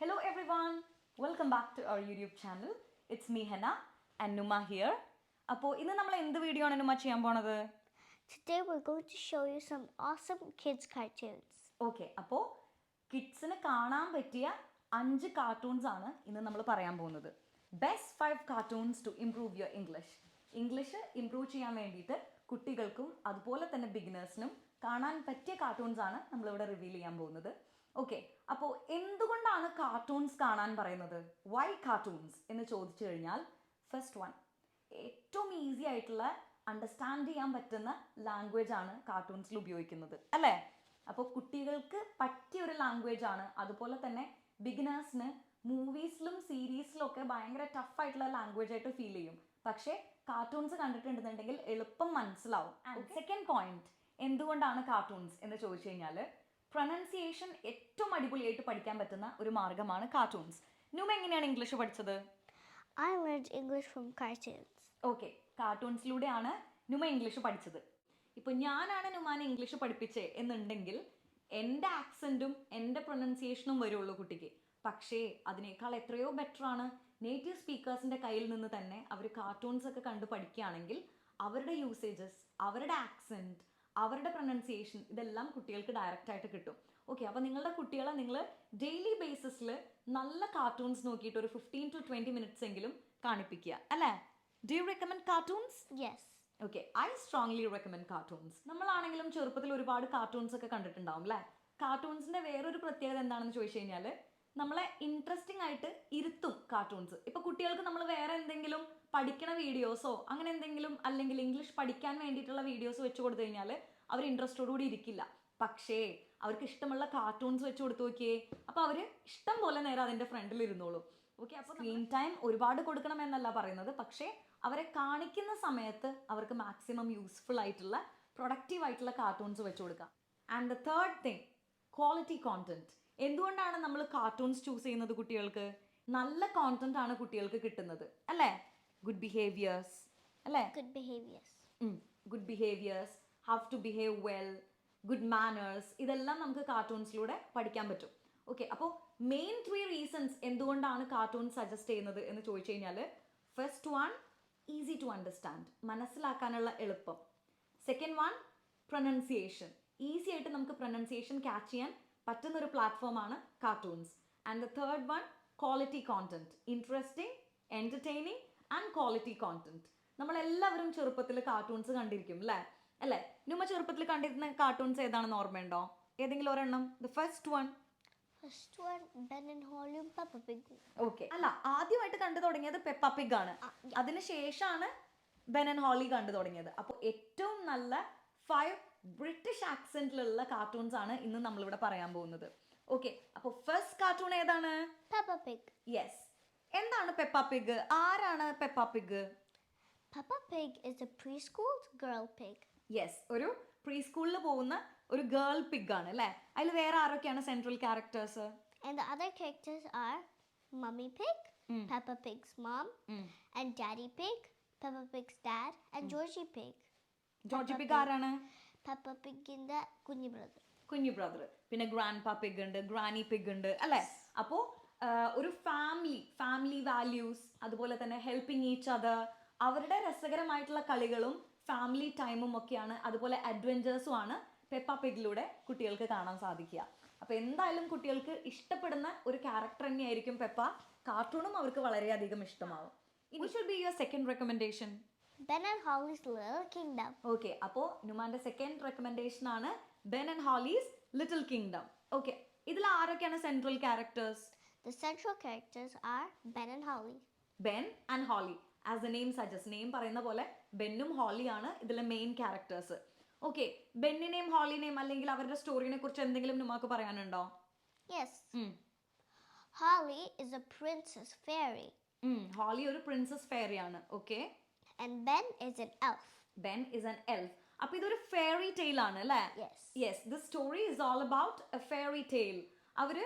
Hello everyone, welcome back to our YouTube channel. It's me Henna and Numa here. അപ്പോൾ ഇന്ന് നമ്മൾ എന്ത് video ആണ് നുമ ചെയ്യാൻ പോണത് Today we're going to show you some awesome kids cartoons. Okay അപ്പോൾ കിഡ്സിന് കാണാൻ പറ്റിയ അഞ്ച് കാർട്ടൂൺസ് ആണ് ഇന്ന് നമ്മൾ പറയാൻ പോകുന്നത് best five cartoons to improve your English English improve ചെയ്യാൻ വേണ്ടിയിട്ട് കുട്ടികൾക്കും അതുപോലെ തന്നെ ബിഗിനേഴ്സിനും കാണാൻ പറ്റിയ കാർട്ടൂൺസ് ആണ് നമ്മളിവിടെ റിവീൽ ചെയ്യാൻ പോകുന്നത് ഓക്കെ അപ്പോൾ എന്തുകൊണ്ടാണ് കാർട്ടൂൺസ് കാണാൻ പറയുന്നത്? വൈ കാർട്ടൂൺസ് എന്ന് ചോദിച്ചു കഴിഞ്ഞാൽ ഫസ്റ്റ് വൺ ഏറ്റവും ഈസി ആയിട്ടുള്ള അണ്ടർസ്റ്റാൻഡ് ചെയ്യാൻ പറ്റുന്ന ലാംഗ്വേജ് ആണ് കാർട്ടൂൺസിൽ ഉപയോഗിക്കുന്നത് അല്ലേ? അപ്പോൾ കുട്ടികൾക്ക് പറ്റിയ ഒരു ലാംഗ്വേജ് ആണ്. അതുപോലെ തന്നെ ബിഗിനേഴ്സിന് മൂവീസിലും സീരീസിലും ഒക്കെ ഭയങ്കര ടഫ് ആയിട്ടുള്ള ലാംഗ്വേജ് ആയിട്ട് ഫീൽ ചെയ്യും. പക്ഷേ കാർട്ടൂൺസ് കണ്ടിട്ടുണ്ടെന്നുണ്ടെങ്കിൽ എളുപ്പം മനസ്സിലാവും. സെക്കൻഡ് പോയിന്റ് എന്തുകൊണ്ടാണ് കാർട്ടൂൺസ് എന്ന് ചോദിച്ചു കഴിഞ്ഞാൽ പ്രൊനൗൺസിയേഷൻ ഏറ്റവും അടിപൊളിയായിട്ട് പഠിക്കാൻ പറ്റുന്ന ഒരു മാർഗമാണ് കാർട്ടൂൺസ് ന്യൂമ എങ്ങനെയാണ് ഇംഗ്ലീഷ് പഠിച്ചത്? I learned English from cartoons okay കാർട്ടൂൺസിലൂടെയാണ് Numa English പഠിച്ചത്. ഇപ്പൊ ഞാനാണ് നുമാനെ ഇംഗ്ലീഷ് പഠിപ്പിച്ചേ എന്നുണ്ടെങ്കിൽ എന്റെ ആക്സെന്റും എന്റെ പ്രൊനൗൺസിയേഷനും വരുള്ളൂ കുട്ടിക്ക്. പക്ഷേ അതിനേക്കാൾ എത്രയോ ബെറ്റർ ആണ് നേറ്റീവ് സ്പീക്കേഴ്സിന്റെ കയ്യിൽ നിന്ന് തന്നെ അവർ കാർട്ടൂൺസ് ഒക്കെ കണ്ട് പഠിക്കുകയാണെങ്കിൽ അവരുടെ യൂസേജസ് അവരുടെ ആക്സെന്റ് അവരുടെ പ്രൊനൗൺസിയേഷൻ ഇതെല്ലാം കുട്ടികൾക്ക് ഡയറക്റ്റ് ആയിട്ട് കിട്ടും. ഓക്കെ അപ്പോൾ നിങ്ങളുടെ കുട്ടികളെ നിങ്ങൾ ഡെയിലി ബേസിസിൽ നല്ല കാർട്ടൂൺസ് നോക്കിയിട്ട് ഒരു ഫിഫ്റ്റീൻ ടു ട്വന്റി മിനിറ്റ്സ് എങ്കിലും കാണിപ്പിക്കുക അല്ലേ? Do you recommend cartoons yes okay I strongly recommend cartoons നമ്മളാണെങ്കിലും ചെറുപ്പത്തിൽ ഒരുപാട് കാർട്ടൂൺസ് ഒക്കെ കണ്ടിട്ടുണ്ടാവും അല്ലേ? കാർട്ടൂൺസിന്റെ വേറൊരു പ്രത്യേകത എന്താണെന്ന് ചോദിച്ചു കഴിഞ്ഞാൽ നമ്മളെ ഇൻട്രസ്റ്റിംഗ് ആയിട്ട് ഇരുത്തും കാർട്ടൂൺസ് ഇപ്പൊ കുട്ടികൾക്ക് നമ്മൾ വേറെ എന്തെങ്കിലും പഠിക്കണ വീഡിയോസോ അങ്ങനെ എന്തെങ്കിലും അല്ലെങ്കിൽ ഇംഗ്ലീഷ് പഠിക്കാൻ വേണ്ടിയിട്ടുള്ള വീഡിയോസ് വെച്ച് കൊടുത്തു കഴിഞ്ഞാൽ അവർ ഇൻട്രസ്റ്റോടുകൂടി ഇരിക്കില്ല. പക്ഷേ അവർക്ക് ഇഷ്ടമുള്ള കാർട്ടൂൺസ് വെച്ച് കൊടുത്തു നോക്കിയേ അപ്പൊ അവർ ഇഷ്ടം പോലെ നേരം അതിന്റെ ഫ്രണ്ടിൽ ഇരുന്നോളൂ. ഓക്കെ അപ്പൊ സ്ക്രീൻ ടൈം ഒരുപാട് കൊടുക്കണം എന്നല്ല പറയുന്നത്. പക്ഷേ അവരെ കാണിക്കുന്ന സമയത്ത് അവർക്ക് മാക്സിമം യൂസ്ഫുൾ ആയിട്ടുള്ള പ്രൊഡക്റ്റീവ് ആയിട്ടുള്ള കാർട്ടൂൺസ് വെച്ച് കൊടുക്കുക and the third thing quality content എന്തുകൊണ്ടാണ് നമ്മൾ കാർട്ടൂൺസ് ചൂസ് ചെയ്യുന്നത് കുട്ടികൾക്ക്? നല്ല കോണ്ടന്റ് ആണ് കുട്ടികൾക്ക് കിട്ടുന്നത് അല്ലേ? ഗുഡ് ബിഹേവിയേഴ്സ് അല്ലേ? Good behaviours good behaviours how to behave well good manners ഇതെല്ലാം നമുക്ക് കാർട്ടൂൺസിലൂടെ പഠിക്കാൻ പറ്റും. ഓക്കെ അപ്പോൾ മെയിൻ ത്രീ റീസൺസ് എന്തുകൊണ്ടാണ് കാർട്ടൂൺ സജസ്റ്റ് ചെയ്യുന്നത് എന്ന് ചോദിച്ചു കഴിഞ്ഞാൽ first one easy to understand മനസ്സിലാക്കാനുള്ള എളുപ്പം. സെക്കൻഡ് വൺ പ്രൊനൗൺസിയേഷൻ ഈസി ആയിട്ട് നമുക്ക് പ്രൊനൗൺസിയേഷൻ ക്യാച്ച് ചെയ്യാൻ പറ്റുന്ന ഒരു പ്ലാറ്റ്ഫോമാണ് cartoons and the third one quality content interesting entertaining and quality content നമ്മളെല്ലാവരും ചെറുപ്പത്തിൽ കാർട്ടൂൺസ് കണ്ടിരിക്കും അല്ലേ? അല്ലേ? നുമ്മ ചെറുപ്പത്തിൽ കണ്ടിരുന്ന കാർട്ടൂൺസ് ഏതാണെന്ന് ഓർമ്മയുണ്ടോ? ഏതെങ്കിലും ഒരെണ്ണം? The first one. ഓക്കെ അല്ല ആദ്യമായിട്ട് കണ്ടു തുടങ്ങിയത് പെപ്പ പിഗ് ആണ്. അതിനുശേഷമാണ് ബെൻ ആൻഡ് ഹോളി കണ്ടു തുടങ്ങിയത്. അപ്പോൾ ഏറ്റവും നല്ല ഫൈവ് ബ്രിട്ടീഷ് ആക്സെന്റിലുള്ള കാർട്ടൂൺസ് ആണ് ഇന്ന് നമ്മളിവിടെ പറയാൻ പോകുന്നത്. ഓക്കെ അപ്പോൾ ഫസ്റ്റ് കാർട്ടൂൺ ഏതാണ്. യെസ് എന്താണ് പെപ്പ പിഗ് ആരാണ് Peppa Pig Peppa Pig is a preschool girl pig. Yes ഒരു പ്രീ സ്കൂളിൽ പോകുന്ന ഒരു ഗേൾ പിഗ് ആണ് അല്ലേ? അതിൽ വേറെ ആരൊക്കെയാണ് central characters And the other characters are Mummy Pig, Peppa Pig's mom, and Daddy Pig, Peppa Pig's dad, and Georgie Pig. George Pig ആരാണ്? Peppa പിഗിന്റെ കുഞ്ഞു ബ്രദർ. കുഞ്ഞു ബ്രദർ പിന്നെ ഗ്രാൻഡ് പാ പിഗ് ഉണ്ട് ഗ്രാനി പിഗ് ഉണ്ട് അല്ലേ? അപ്പോ ഒരു ഫാമിലി ഫാമിലി വാല്യൂസ് അതുപോലെ തന്നെ ഹെൽപ്പിംഗ് ഈച്ച് അതർ അവരുടെ രസകരമായിട്ടുള്ള കളികളും ഫാമിലി ടൈമും ഒക്കെയാണ്. അതുപോലെ അഡ്വഞ്ചേഴ്സും ആണ് പെപ്പ പിഗിലൂടെ കുട്ടികൾക്ക് കാണാൻ സാധിക്കുക. അപ്പോൾ എന്തായാലും കുട്ടികൾക്ക് ഇഷ്ടപ്പെടുന്ന ഒരു ക്യാരക്ടർ തന്നെയായിരിക്കും പെപ്പ കാർട്ടൂണും അവർക്ക് വളരെയധികം ഇഷ്ടമാവും. ഇനി should be your second recommendation Ben and Holly's Little Kingdom. Okay അപ്പോൾ നുമാന്റെ സെക്കൻഡ് റെക്കമെൻഡേഷൻ ആണ് Ben and Holly's Little Kingdom okay ഇതിൽ ആരൊക്കെയാണ് central characters The central characters are Ben and Holly. Ben and Holly as the name suggest name പറയുന്ന പോലെ ബെന്നും ഹോളിയാണ് ഇതിലെ മെയിൻ ക്യാരക്ടേഴ്സ് ഓക്കെ ബെന്നിനെയും ഹോളിനെയും അല്ലെങ്കിൽ അവരുടെ സ്റ്റോറിനെ കുറിച്ച് എന്തെങ്കിലും നമുക്ക് പറയാനുണ്ടോ? Yes Holly is a princess fairy Holly ഒരു princess ഫെയറിയാണ് okay and Ben is an elf. Ben is an elf അപ്പൊ ഇതൊരു ഫെയറി ടെയിൽ ആണ് അല്ലേ Yes. Yes the story is all about a fairy tale അവർ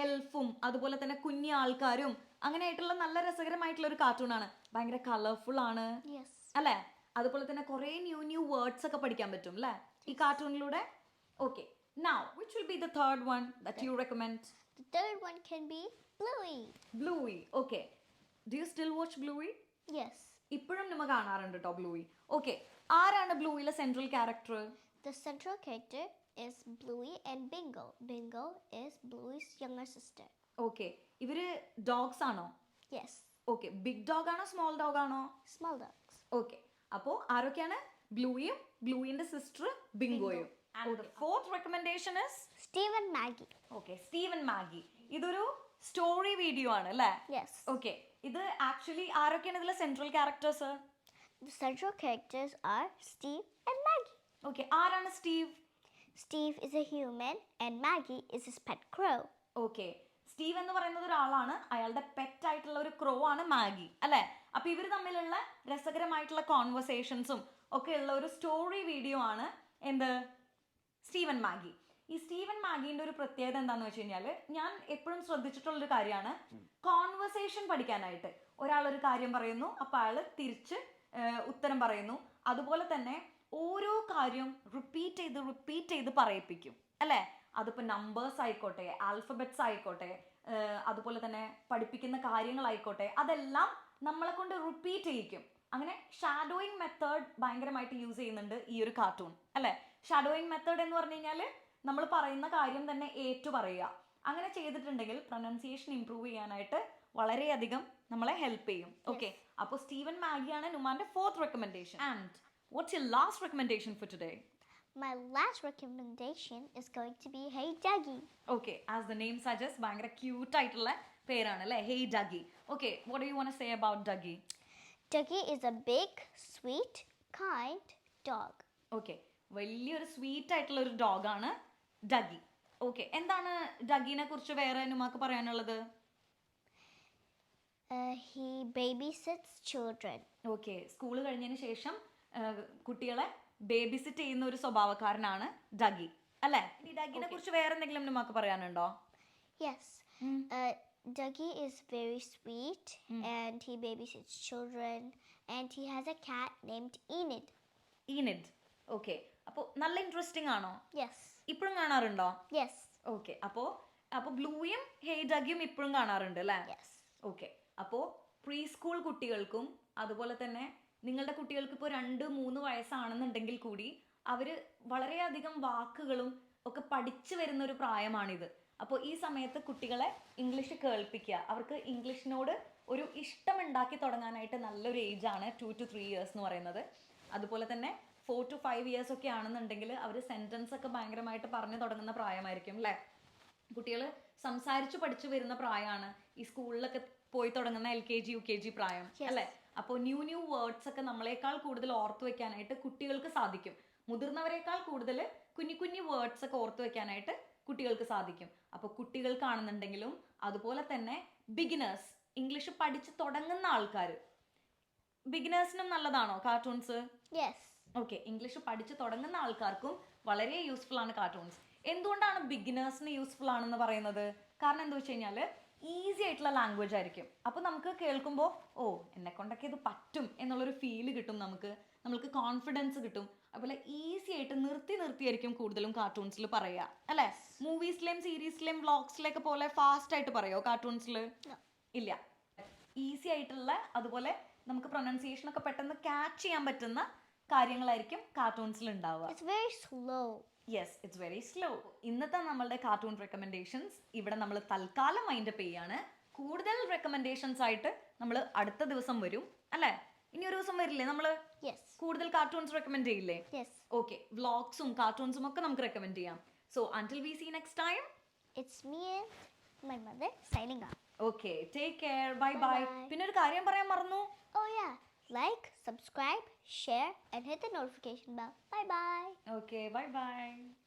എൽഫും അതുപോലെ തന്നെ കുഞ്ഞി ആൾക്കാരും അങ്ങനെയായിട്ടുള്ള നല്ല രസകരമായിട്ടുള്ള ഒരു കാർട്ടൂൺ ആണ് ഭയങ്കര കളർഫുൾ ആണ് അല്ലേ അതുപോലെ തന്നെ കുറേ ന്യൂ ന്യൂ വേർഡ്സ് ഒക്കെ പഠിക്കാൻ പറ്റും അല്ലേ ഈ കാർട്ടൂണിലൂടെ okay now which will be the third one that you recommend The third one can be Bluey. Bluey. Okay. Do you still watch Bluey? Yes. ഇപ്പോഴും നമ്മൾ കാണാറുണ്ട് കേട്ടോ ബ്ലൂയി ഓക്കെ ആരാണ് ബ്ലൂയിലെ central character the central character is Bluey and Bingo Bingo is Bluey's younger sister okay ഇവർ dogs ആണോ? Yes okay big dog ആണോ small dog ആണോ? Small dogs. Okay അപ്പോൾ ആരൊക്കെയാണ്? ബ്ലൂയും ബ്ലൂയിന്റെ sister ബിങ്കോയും fourth recommendation is Steve and Maggie. Okay Steve and Maggie ഇതൊരു story video ആണ് അല്ലേ? Yes. ഓക്കെ ഇത് ആക്ച്വലി ആരൊക്കെയാണ് ഇതിലെ central characters The central characters are Steve and Maggie. Okay ആരാണ് Steve Steve is a human and Maggie is his pet crow. Okay Steve എന്ന് പറയുന്നത് ഒരാളാണ്. അയാളുടെ പെറ്റ് ആയിട്ടുള്ള ഒരു ക്രോ ആണ് മാഗി അല്ലേ? അപ്പൊ ഇവർ തമ്മിലുള്ള രസകരമായിട്ടുള്ള കോൺവെർസേഷൻസും ഒക്കെ ഉള്ള ഒരു സ്റ്റോറി വീഡിയോ ആണ് എന്ത്? സ്റ്റീവൻ മാഗി ഈ സ്റ്റീവൻ മാഗിന്റെ ഒരു പ്രത്യേകത എന്താന്ന് വെച്ച് കഴിഞ്ഞാൽ ഞാൻ എപ്പോഴും ശ്രദ്ധിച്ചിട്ടുള്ള ഒരു കാര്യമാണ് കോൺവെർസേഷൻ പഠിക്കാനായിട്ട്. ഒരാൾ ഒരു കാര്യം പറയുന്നു അപ്പൊ അയാൾ തിരിച്ച് ഉത്തരം പറയുന്നു. അതുപോലെ തന്നെ ഓരോ കാര്യം റിപ്പീറ്റ് ചെയ്ത് റിപ്പീറ്റ് ചെയ്ത് പറയിപ്പിക്കും. അല്ലേ? അതിപ്പോൾ നമ്പേഴ്സ് ആയിക്കോട്ടെ ആൽഫബറ്റ്സ് ആയിക്കോട്ടെ അതുപോലെ തന്നെ പഠിപ്പിക്കുന്ന കാര്യങ്ങളായിക്കോട്ടെ അതെല്ലാം നമ്മളെ കൊണ്ട് റിപ്പീറ്റ് ചെയ്യിക്കും. അങ്ങനെ ഷാഡോയിങ് മെത്തേഡ് ഭയങ്കരമായിട്ട് യൂസ് ചെയ്യുന്നുണ്ട് ഈ ഒരു കാർട്ടൂൺ അല്ലേ? ഷാഡോയിങ് മെത്തേഡ് എന്ന് പറഞ്ഞു കഴിഞ്ഞാൽ നമ്മൾ പറയുന്ന കാര്യം തന്നെ ഏറ്റു പറയുക. അങ്ങനെ ചെയ്തിട്ടുണ്ടെങ്കിൽ പ്രൊനൗൺസിയേഷൻ ഇംപ്രൂവ് ചെയ്യാനായിട്ട് വളരെയധികം നമ്മളെ ഹെൽപ്പ് ചെയ്യും. ഓക്കെ അപ്പോൾ സ്റ്റീവൻ മാഗിയാണ് നുമാന്റെ fourth recommendation and what's your last recommendation for today My last recommendation is going to be Hey Dougie. Okay, as the name suggest ഭയങ്കര ക്യൂട്ട് ആയിട്ടുള്ള പേരാണ് അല്ലേ? Dougie. Dougie okay what you want say about Dougie Dougie is a big, sweet, kind dog. Okay വലിയൊരു sweet ആയിട്ടുള്ള ഒരു ഡോഗാണ് ഡഗി. Okay എന്താണ് ഡഗിനെ കുറിച്ച് വേറെ നുമാക്ക് പറയാനുള്ളത്? Uh, babysits children. Okay school കഴിഞ്ഞതിന് ശേഷം കുട്ടികളെ ബേബി സിറ്റ് ചെയ്യുന്ന ഒരു സ്വഭാവക്കാരനാണ് ഡഗി. അല്ലേ? ഇനി ഡഗിനെ കുറിച്ച് വേറെ എന്തെങ്കിലും നുമാക്ക് പറയാനുണ്ടോ? Yes Uh, Dougie is very sweet and he babysits children and he has a cat named Enid. Enid, okay അപ്പോൾ നല്ല ഇൻട്രസ്റ്റിംഗ് ആണോ? യെസ് ഇപ്പോഴും കാണാറുണ്ടോ? യെസ് ഓക്കെ അപ്പോൾ അപ്പോൾ ബ്ലൂയും ഹെയ് ഡഗിയും ഇപ്പോഴും കാണാറുണ്ട് അല്ലേ? യെസ് ഓക്കെ അപ്പോൾ പ്രീ സ്കൂൾ കുട്ടികൾക്കും അതുപോലെ തന്നെ നിങ്ങളുടെ കുട്ടികൾക്ക് ഇപ്പോൾ രണ്ട് മൂന്ന് വയസ്സാണെന്നുണ്ടെങ്കിൽ കൂടി അവർ വളരെയധികം വാക്കുകളും ഒക്കെ പഠിച്ചു വരുന്ന ഒരു പ്രായമാണിത്. അപ്പോൾ ഈ സമയത്ത് കുട്ടികളെ ഇംഗ്ലീഷ് കേൾപ്പിക്കുക. അവർക്ക് ഇംഗ്ലീഷിനോട് ഒരു ഇഷ്ടമുണ്ടാക്കി തുടങ്ങാനായിട്ട് നല്ലൊരു ഏജാണ് ആണ് ടു ടു ത്രീ ഇയേഴ്സ് എന്ന് പറയുന്നത്. അതുപോലെ തന്നെ ഫോർ ടു ഫൈവ് ഇയേഴ്സ് ഒക്കെ ആണെന്നുണ്ടെങ്കിൽ അവർ സെന്റൻസ് ഒക്കെ ഭയങ്കരമായിട്ട് പറഞ്ഞു തുടങ്ങുന്ന പ്രായമായിരിക്കും അല്ലേ കുട്ടികൾ സംസാരിച്ചു പഠിച്ചു വരുന്ന പ്രായമാണ് ഈ സ്കൂളിലൊക്കെ പോയി തുടങ്ങുന്ന L K G U K G പ്രായം അല്ലേ? അപ്പോൾ ന്യൂ ന്യൂ വേർഡ്സ് ഒക്കെ നമ്മളെക്കാൾ കൂടുതൽ ഓർത്തു വെക്കാനായിട്ട് കുട്ടികൾക്ക് സാധിക്കും. മുതിർന്നവരെക്കാൾ കൂടുതൽ കുഞ്ഞു കുഞ്ഞു വേർഡ്സ് ഒക്കെ ഓർത്തു വെക്കാനായിട്ട് കുട്ടികൾക്ക് സാധിക്കും. അപ്പോൾ കുട്ടികൾക്കാണെന്നുണ്ടെങ്കിലും അതുപോലെ തന്നെ ബിഗിനേഴ്സ് ഇംഗ്ലീഷ് പഠിച്ചു തുടങ്ങുന്ന ആൾക്കാർ ബിഗിനേഴ്സിനും നല്ലതാണോ? Cartoons Yes. ഓക്കെ ഇംഗ്ലീഷ് പഠിച്ചു തുടങ്ങുന്ന ആൾക്കാർക്കും വളരെ യൂസ്ഫുൾ ആണ് കാർട്ടൂൺസ് എന്തുകൊണ്ടാണ് ബിഗിനേഴ്സിന് യൂസ്ഫുൾ ആണെന്ന് പറയുന്നത്? കാരണം എന്താ വെച്ച് കഴിഞ്ഞാൽ ഈസി ആയിട്ടുള്ള ലാംഗ്വേജ് ആയിരിക്കും. അപ്പോൾ നമുക്ക് കേൾക്കുമ്പോൾ ഓ എന്നെ കൊണ്ടൊക്കെ ഇത് പറ്റും എന്നുള്ളൊരു ഫീൽ കിട്ടും നമുക്ക്. നമുക്ക് കോൺഫിഡൻസ് കിട്ടും. അതുപോലെ ഈസി ആയിട്ട് നിർത്തി നിർത്തിയായിരിക്കും കൂടുതലും കാർട്ടൂൺസിൽ പറയുക. അല്ലേ? മൂവീസിലെയും സീരീസിലെയും വ്ളോഗ്സിലൊക്കെ പോലെ ഫാസ്റ്റ് ആയിട്ട് പറയോ കാർട്ടൂൺസിൽ ഇല്ല. ഈസി ആയിട്ടുള്ള അതുപോലെ നമുക്ക് പ്രൊനൗൺസിയേഷൻ ഒക്കെ പെട്ടെന്ന് ക്യാച്ച് ചെയ്യാൻ പറ്റുന്ന കാര്യങ്ങളായിരിക്കും കാർട്ടൂൺസിൽ ഉണ്ടാവുക It's very slow. Yes it's very slow ഇന്നത്തെ നമ്മളുടെ കാർട്ടൂൺ റെക്കമെൻഡേഷൻസ് ഇവിടെ നമ്മൾ തൽക്കാലം മൈൻഡപ്പ് ചെയ്യാണ് കൂടുതൽ റെക്കമെൻഡേഷൻസ് ആയിട്ട് നമ്മൾ അടുത്ത ദിവസം വരും അല്ലേ ഇനി ഒരു ദിവസം വരില്ലേ നമ്മൾ Yes. കൂടുതൽ കാർട്ടൂൺസ് റെക്കമെൻഡ് ചെയ്യില്ലേ Yes. ഓക്കെ വ്ളോഗ്സും കാർട്ടൂൺസും ഒക്കെ നമുക്ക് റെക്കമെൻഡ് ചെയ്യാം so until we see next time It's me and my mother signing off. Okay take care bye bye Bye-bye. പിന്നെ ഒരു കാര്യം പറയാൻ മറന്നു Oh yeah. Like, subscribe, share, and hit the notification bell. Bye bye. Okay, bye bye.